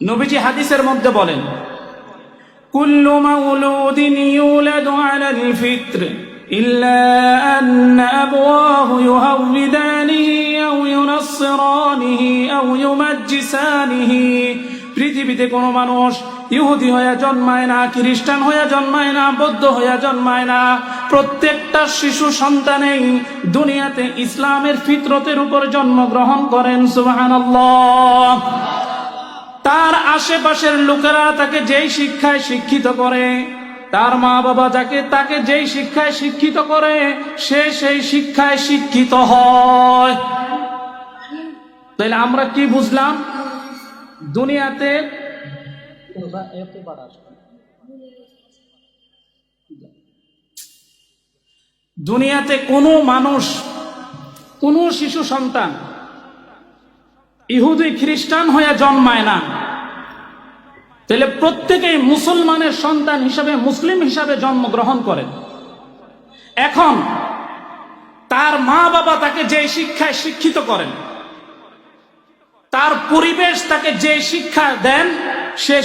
নবীজি হাদিসের মধ্যে বলেন كل مولود يولد على الفطر إلا أن أبواه يهودانه أو ينصرانه أو يمجسانه পৃথিবীতে কোনো মানুষ ইহুদি হয়ে জন্মায় না খ্রিস্টান হয়ে জন্মায় না বৌদ্ধ হয়ে জন্মায় না প্রত্যেকটা শিশু সন্তানেই দুনিয়াতে ইসলামের ফিতরতের উপর জন্মগ্রহণ করেন সুবহানাল্লাহ তার আশেপাশের লোকেরা তাকে যেই শিক্ষায় শিক্ষিত করে, তার মা বাবা যাকে তাকে যেই শিক্ষায় শিক্ষিত করে, সে সেই শিক্ষায় শিক্ষিত হয়। তাহলে আমরা কি বুঝলাম? দুনিয়াতে দুনিয়াতে কোনো মানুষ, কোনো শিশু সন্তান ইহুদি খ্রিস্টান হয়ে জন্মায় না। তাহলে প্রত্যেকেই মুসলমানের সন্তান হিসাবে, মুসলিম হিসাবে জন্মগ্রহণ করেন। এখন তার মা বাবা তাকে যে শিক্ষায় শিক্ষিত করেন, তার পরিবেশ তাকে যে শিক্ষা দেন, সে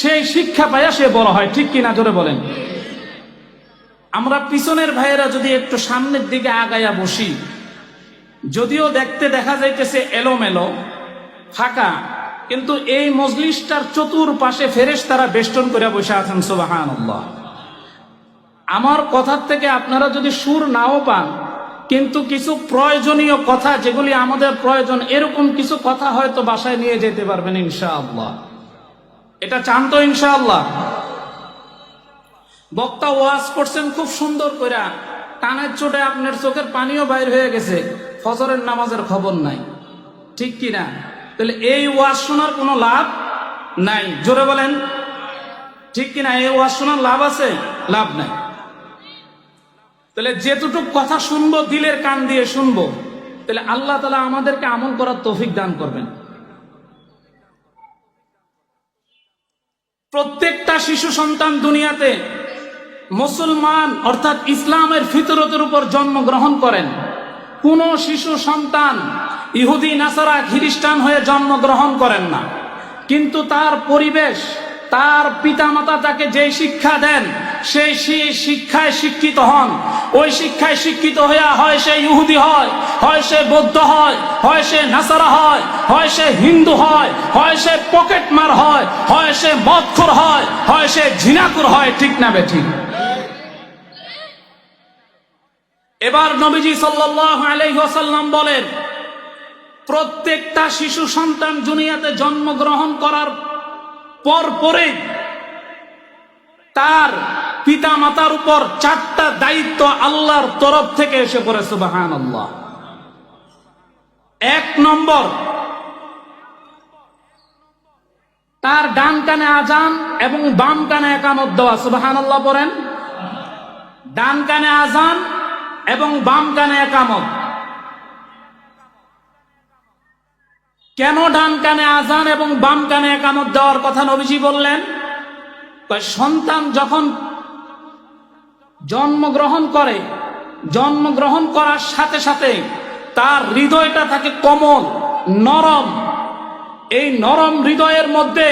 সেই শিক্ষা পাইয়া সে বড় হয়। ঠিক কিনা ধরে বলেন? আমরা পিছনের ভাইয়েরা যদি একটু সামনের দিকে আগাইয়া বসি, যদিও দেখতে দেখা যাইতেছে এলোমেলো ফাঁকা। কিন্তু এই মজলিসটার চতুর্পাশে ফেরেশ তারা বেষ্টন করে বসে আছেন সুবাহান আমার কথার থেকে আপনারা যদি সুর নাও পান, কিন্তু কিছু প্রয়োজনীয় কথা, যেগুলি আমাদের প্রয়োজন, এরকম কিছু কথা হয়তো বাসায় নিয়ে যেতে পারবেন, ইনশাআল্লাহ। এটা চান তো, ইনশাআল্লাহ। বক্তা ওয়াজ করছেন খুব সুন্দর করে কানের চোটে আপনার চোখের পানিও বাইর হয়ে গেছে, ফজরের নামাজের খবর নাই। ঠিক কি না তাহলে এই ওয়াজ শোনার কোনো লাভ নাই। জোরে বলেন, ঠিক কি না এই ওয়াজ শোনার লাভ আছে? লাভ নাই। তাহলে যেটুকু কথা শুনব, দিলের কান দিয়ে শুনব, তাহলে আল্লাহ তালা আমাদেরকে আমল করার তৌফিক দান করবেন। প্রত্যেকটা শিশু সন্তান দুনিয়াতে মুসলমান অর্থাৎ ইসলামের ফিতরতের উপর জন্মগ্রহণ করেন। কোন শিশু সন্তান ইহুদি, নাসারা, খ্রিস্টান হয়ে জন্মগ্রহণ করেন না। কিন্তু তার পরিবেশ, তার পিতামাতা তাকে যে শিক্ষা দেন, সেই সেই শিক্ষায় শিক্ষিত হন। ওই শিক্ষায় শিক্ষিত হইয়া হয় সে ইহুদি হয় হয় সে বৌদ্ধ হয় হয় সে নাসারা হয় হয় সে হিন্দু হয় হয় সে পকেটমার হয় হয় সে মদখোর হয় হয় সে ঝিনাকুর হয়, ঠিক না বে ঠিক এবার নবীজি সাল্লাল্লাহু আলাইহি ওয়াসাল্লাম বলেন প্রত্যেকটা শিশু সন্তান দুনিয়াতে জন্মগ্রহণ করার পর পরে তার পিতা মাতার উপর চারটা দায়িত্ব আল্লাহর তরফ থেকে এসে পড়ে সুবাহান আল্লাহ এক নম্বর, তার ডান কানে আজান এবং বাম কানে একামত দেওয়া সুবাহান আল্লাহ পড়েন। ডান কানে আজান এবং বাম কানে একামত। কেন ডান কানে আজান এবং বাম কানে একামত দেওয়ার কথা নবীজি বললেন? সন্তান যখন জন্মগ্রহণ করে, জন্মগ্রহণ করার সাথে সাথে তার হৃদয়টা থাকে কোমল, নরম। এই নরম হৃদয়ের মধ্যে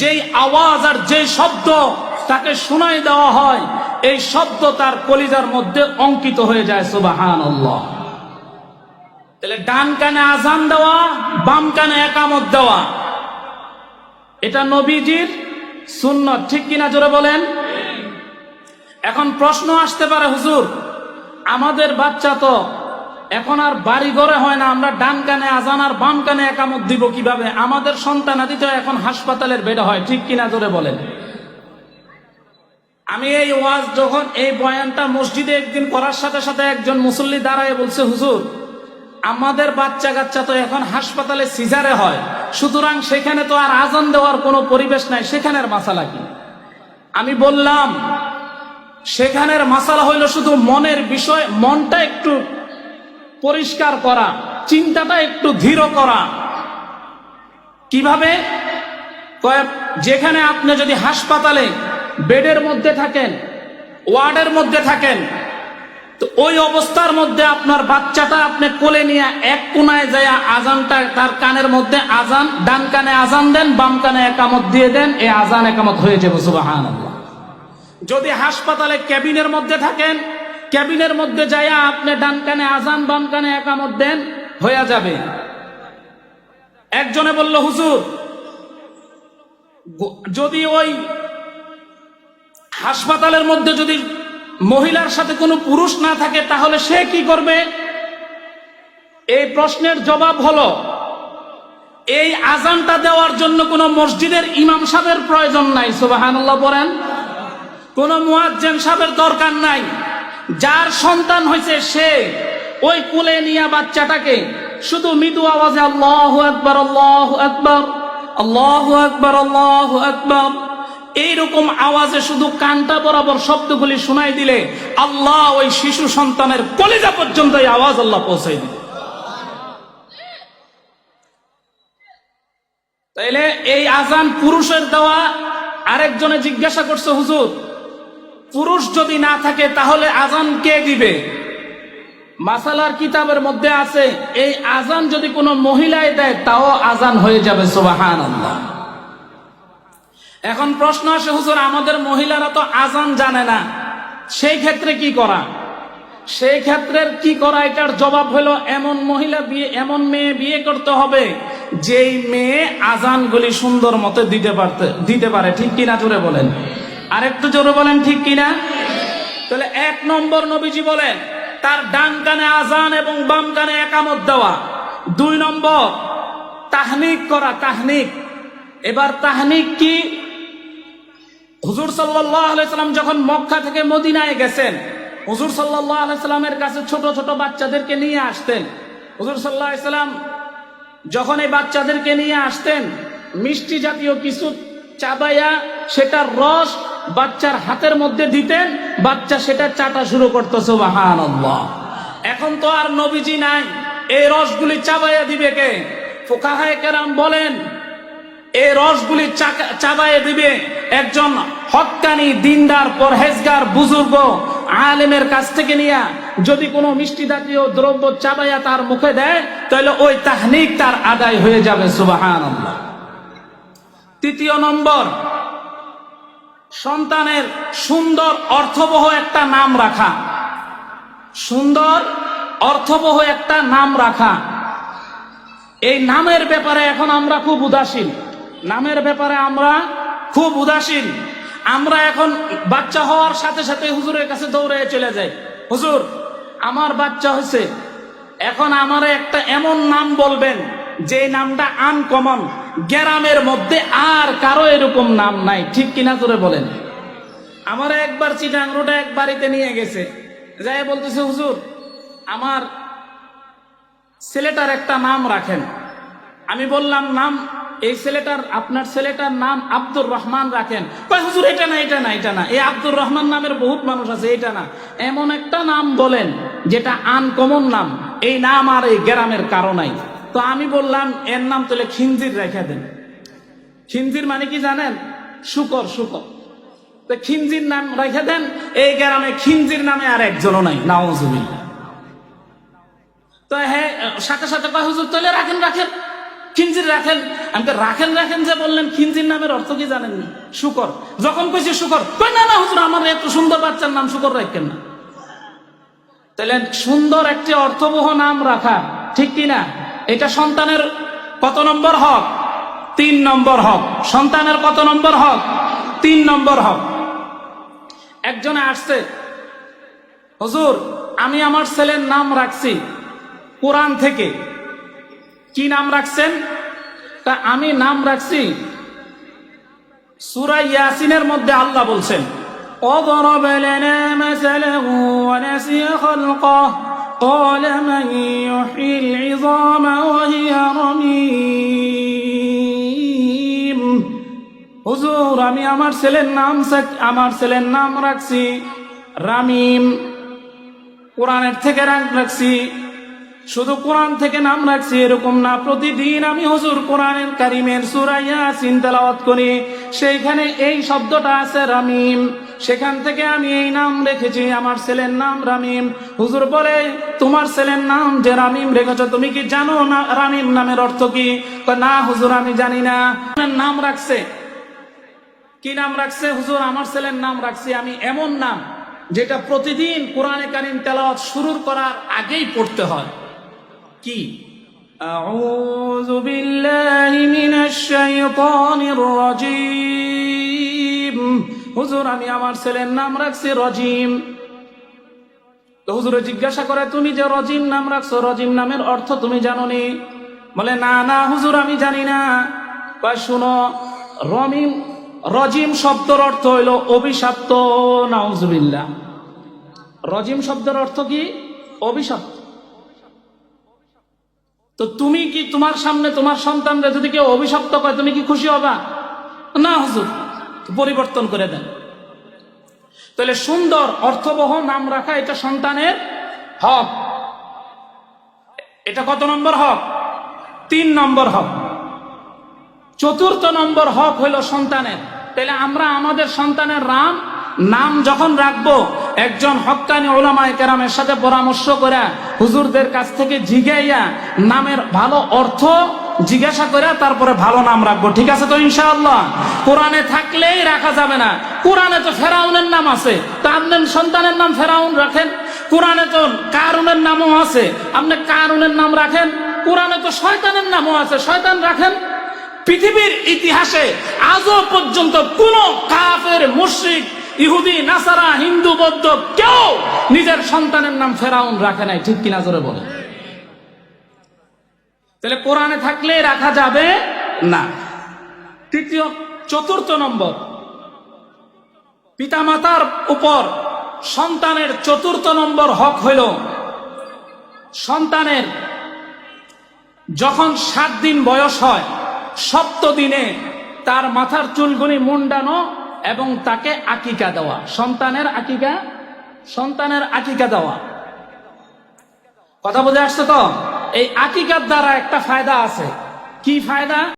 যেই আওয়াজ আর যে শব্দ তাকে শোনাই দেওয়া হয়, এই শব্দ তার কলিজার মধ্যে অঙ্কিত হয়ে যায় সুবাহান তাহলে ডান কানে আজান দেওয়া, বাম কানে একামত দেওয়া। এটা নবীজির সুন্নত, ঠিক কিনা জোরে বলেন? এখন প্রশ্ন আসতে পারে, হুজুর, আমাদের বাচ্চা তো এখন আর বাড়ি ঘরে হয় না, আমরা ডান কানে আজান আর বাম কানে একামত দিব কীভাবে? আমাদের সন্তানাদি তো এখন হাসপাতালের বেডে হয়, ঠিক কিনা জোরে বলেন? আমি এই ওয়াজ যখন, এই বয়ানটা মসজিদে একদিন করার সাথে সাথে একজন মুসল্লি দাঁড়ায় বলছে, হুজুর আমাদের বাচ্চা কাচ্চা তো এখন হাসপাতালে সিজারে হয়। সুতরাং সেখানে তো আর আজান দেওয়ার কোনো পরিবেশ নাই, সেখানের মাসালা কি? আমি বললাম, সেখানের মাসালা হইল শুধু মনের বিষয়, মনটা একটু পরিষ্কার করা, চিন্তাটা একটু ধীর করা। কীভাবে? যেখানে আপনি যদি হাসপাতালে, বেডের মধ্যে থাকেন, ওয়ার্ডের মধ্যে থাকেন তো ওই অবস্থার মধ্যে আপনার বাচ্চাটা আপনি কোলে নিয়ে এক কোনায় যায় আজানটা তার কানের মধ্যে আজান, ডান কানে আজান দেন, বাম কানে একামত দিয়ে দেন এই আজান একামত হয়ে যাবে সুবাহান যদি হাসপাতালে ক্যাবিনের মধ্যে থাকেন, ক্যাবিনের মধ্যে যায় আপনি ডান কানে আজান, বাম কানে একামত দেন, হয়ে যাবে। একজনে বলল, হুজুর যদি ওই হাসপাতালের মধ্যে যদি মহিলার সাথে কোনো পুরুষ না থাকে, তাহলে সে কি করবে? এই প্রশ্নের জবাব হলো, এই আজানটা দেওয়ার জন্য কোনো মসজিদের ইমাম সাহেবের প্রয়োজন নাই সুবাহান্লাহ বলেন। কোন মুয়াজ্জেন সাহেবের দরকার নাই। যার সন্তান হয়েছে সে ওই কুলে নিয়ে বাচ্চাটাকে শুধু মৃদু আওয়াজে আল্লাহ আকবর আল্লাহ আকবর আল্লাহ আকবর আল্লাহ আকবর এইরকম আওয়াজে শুধু কানটা বরাবর শব্দগুলি শোনাই দিলে আল্লাহ ওই শিশু সন্তানের কলিজা পর্যন্ত এই আওয়াজ আল্লাহ পৌঁছাই দিবে। তাইলে এই আজান পুরুষের দেওয়া আরেকজনে জিজ্ঞাসা করছে, হুজুর, পুরুষ যদি না থাকে তাহলে আজান কে দিবে? মাসালার কিতাবের মধ্যে আছে, এই আজান যদি কোনো মহিলায় দেয়, তাও আজান হয়ে যাবে সোবাহান এখন প্রশ্ন আসে, হুজুর, আমাদের মহিলারা তো আজান জানে না। সেই ক্ষেত্রে কি করা? সেই ক্ষেত্রের কি করা? এটার জবাব হলো, এমন মহিলা বিয়ে, এমন মেয়ে বিয়ে করতে হবে, যেই মেয়ে আজানগুলি সুন্দর মতো দিতে পারতে, দিতে পারে। ঠিক কিনা জোরে বলেন? আরেকটু জোরে বলেন, ঠিক কিনা? তাহলে এক নম্বর নবীজি বলেন, তার ডান কানে আজান এবং বাম কানে একামত দেওয়া। দুই নম্বর, তাহনিক করা, তাহনিক। এবার তাহনিক কি? হুজুর সাল্লাম যখন মক্কা থেকে মদিনায় গেছেন, হুজুর সাল্লামের কাছে ছোট ছোট বাচ্চাদেরকে নিয়ে আসতেন। হুজুর সাল্লাহাম যখন এই বাচ্চাদেরকে নিয়ে আসতেন, মিষ্টি জাতীয় কিছু চাবাইয়া সেটার রস বাচ্চার হাতের মধ্যে দিতেন, বাচ্চা সেটা চাটা শুরু করতো সুবাহান এখন তো আর নবীজি নাই, এই রসগুলি চাবাইয়া দিবে কে? ফোকাহায় কেরাম বলেন এই রসগুলি চাবায়ে দিবে একজন হক্কানি দিনদার, পরহেজগার, বুজুর্গ, আলেমের কাছ থেকে নিয়া যদি কোনো মিষ্টি জাতীয় দ্রব্য চাবাইয়া তার মুখে দেয়, তাহলে ওই তাহনিক তার আদায় হয়ে যাবে সুবাহান তৃতীয় নম্বর, সন্তানের সুন্দর, অর্থবহ একটা নাম রাখা। সুন্দর, অর্থবহ একটা নাম রাখা। এই নামের ব্যাপারে এখন আমরা খুব উদাসীন। নামের ব্যাপারে আমরা খুব উদাসীন। আমরা এখন বাচ্চা হওয়ার সাথে সাথে হুজুরের কাছে দৌড়ে চলে যাই। হুজুর, আমার বাচ্চা হয়েছে। এখন আমার একটা এমন নাম বলবেন, যে নামটা আনকমন। গ্রামের মধ্যে আর কারও এরকম নাম নাই। ঠিক কিনা তোরে বলেন। আমার একবার চিটাং এক বাড়িতে নিয়ে গেছে। যাই বলতেছে, হুজুর, আমার ছেলেটার একটা নাম রাখেন। আমি বললাম, নাম, এই ছেলেটার, আপনার ছেলেটার নাম আব্দুর রহমান রাখেন। হুজুর, এটা না এটা না এটা না। এই আব্দুর রহমান নামের বহুত মানুষ আছে, এটা না। এমন একটা নাম বলেন, যেটা আনকমন নাম। এই নাম আর এই গ্রামের কারণাই তো আমি বললাম, এর নাম তাহলে খিঞ্জির রেখে দেন। খিঞ্জির মানে কি জানেন? শুকর শুকর। তো খিঞ্জির নাম রেখে দেন, এই গ্রামে খিঞ্জির নামে আর একজনও নাই নাওজুবিল্লাহ তো হ্যাঁ সাথে সাথে কয়, হুজুর, তাহলে রাখেন রাখেন। খিঞ্জির রাখেন। আমি রাখেন রাখেন যে বললেন খিঞ্জির নামের অর্থ কি জানেন শুকর। যখন কইছি শুকর, কই না না, হুজুর, আমার এত সুন্দর বাচ্চার নাম শুকর রাখেন না। তাহলে সুন্দর একটি অর্থবহ নাম রাখা, ঠিক কি না? এটা সন্তানের কত নম্বর হক? তিন নম্বর হক। সন্তানের কত নম্বর হক? তিন নম্বর হক। একজনে আসছে, হুজুর, আমি আমার ছেলের নাম রাখছি কোরআন থেকে। কি নাম রাখছেন তা আমি নাম রাখছি সুরা ইয়াসিনের মধ্যে আল্লাহ বলছেন وضرب لنا مثلا ونسي خلقه قال من يحيي العظام وهي رميم হুজুর আমি আমার ছেলের নাম সাক- আমার ছেলের নাম রাখছি রামিম কোরআনের থেকে রাগ রাখছি শুধু কোরআন থেকে নাম রাখছি, এরকম না। প্রতিদিন আমি হুজুর কোরআনের কারিমের সুরাইয়া চিন্তালাওয়াত করি। সেইখানে এই শব্দটা আছে রামিম। সেখান থেকে আমি এই নাম রেখেছি, আমার ছেলের নাম রামিম। হুজুর বলে, তোমার ছেলের নাম যে রামিম রেখেছ, তুমি কি জানো না রামিম নামের অর্থ কি? না হুজুর, আমি জানি না। নাম রাখছে। কি নাম রাখছে? হুজুর, আমার ছেলের নাম রাখছি, আমি এমন নাম যেটা প্রতিদিন কোরআনে কারিম তেলাওয়াত শুরুর করার আগেই পড়তে হয়। কি أعوذ بالله من الشيطان الرجيم হুজুর আমি আমার ছেলের নাম রাখছি রজিম তো হুজুরে জিজ্ঞাসা করে তুমি যে রজিম নাম রাখছো রজিম নামের অর্থ তুমি জানো নি বলে না না হুজুর আমি জানি না বা শুনো রমিম রজিম শব্দের অর্থ হইল অভিশপ্ত নাউজুবিল্লাহ রজিম শব্দের অর্থ কি অভিশপ্ত তো তুমি কি তোমার সামনে তোমার সন্তানরা যদি কেউ অভিশপ্ত করে তুমি কি খুশি হবা? না, হুজুর। পরিবর্তন করে দেন। তাহলে সুন্দর, অর্থবহ নাম রাখা এটা সন্তানের হক। এটা কত নম্বর হক? তিন নম্বর হক। চতুর্থ নম্বর হক হইল সন্তানের। তাহলে আমরা আমাদের সন্তানের রাম, নাম যখন রাখব একজন হক্কানি ওলামায় কেরামের সাথে পরামর্শ করে হুজুরদের কাছ থেকে জিগাইয়া নামের ভালো অর্থ জিজ্ঞাসা করে তারপরে ভালো নাম রাখব। ঠিক আছে তো ইনশাআল্লাহ? কোরআনে থাকলেই রাখা যাবে না। কোরআনে তো ফেরাউনের নাম আছে। তা আপনার সন্তানের নাম ফেরাউন রাখেন। কোরআনে তো কারুনের নামও আছে। আপনি কারুনের নাম রাখেন। কোরআনে তো শয়তানের নামও আছে। শয়তান রাখেন। পৃথিবীর ইতিহাসে আজও পর্যন্ত কোন কাফের, মুশ্রিক ইহুদি, নাসারা, হিন্দু, বৌদ্ধ কেউ নিজের সন্তানের নাম ফেরাউন রাখে নাই, ঠিক কিনা জোরে বলে। তাহলে কোরআনে থাকলে রাখা যাবে না। তৃতীয়, চতুর্থ নম্বর, পিতামাতার উপর সন্তানের চতুর্থ নম্বর হক হইল সন্তানের যখন সাত দিন বয়স হয় সপ্ত দিনে তার মাথার চুলগুলি মুন্ডানো এবং তাকে আকিকা দেওয়া। সন্তানের আকিকা সন্তানের আকিকা দেওয়া। কথা বোঝা আসছে তো? এই আকিকার দ্বারা একটা ফায়দা আছে। কি ফায়দা?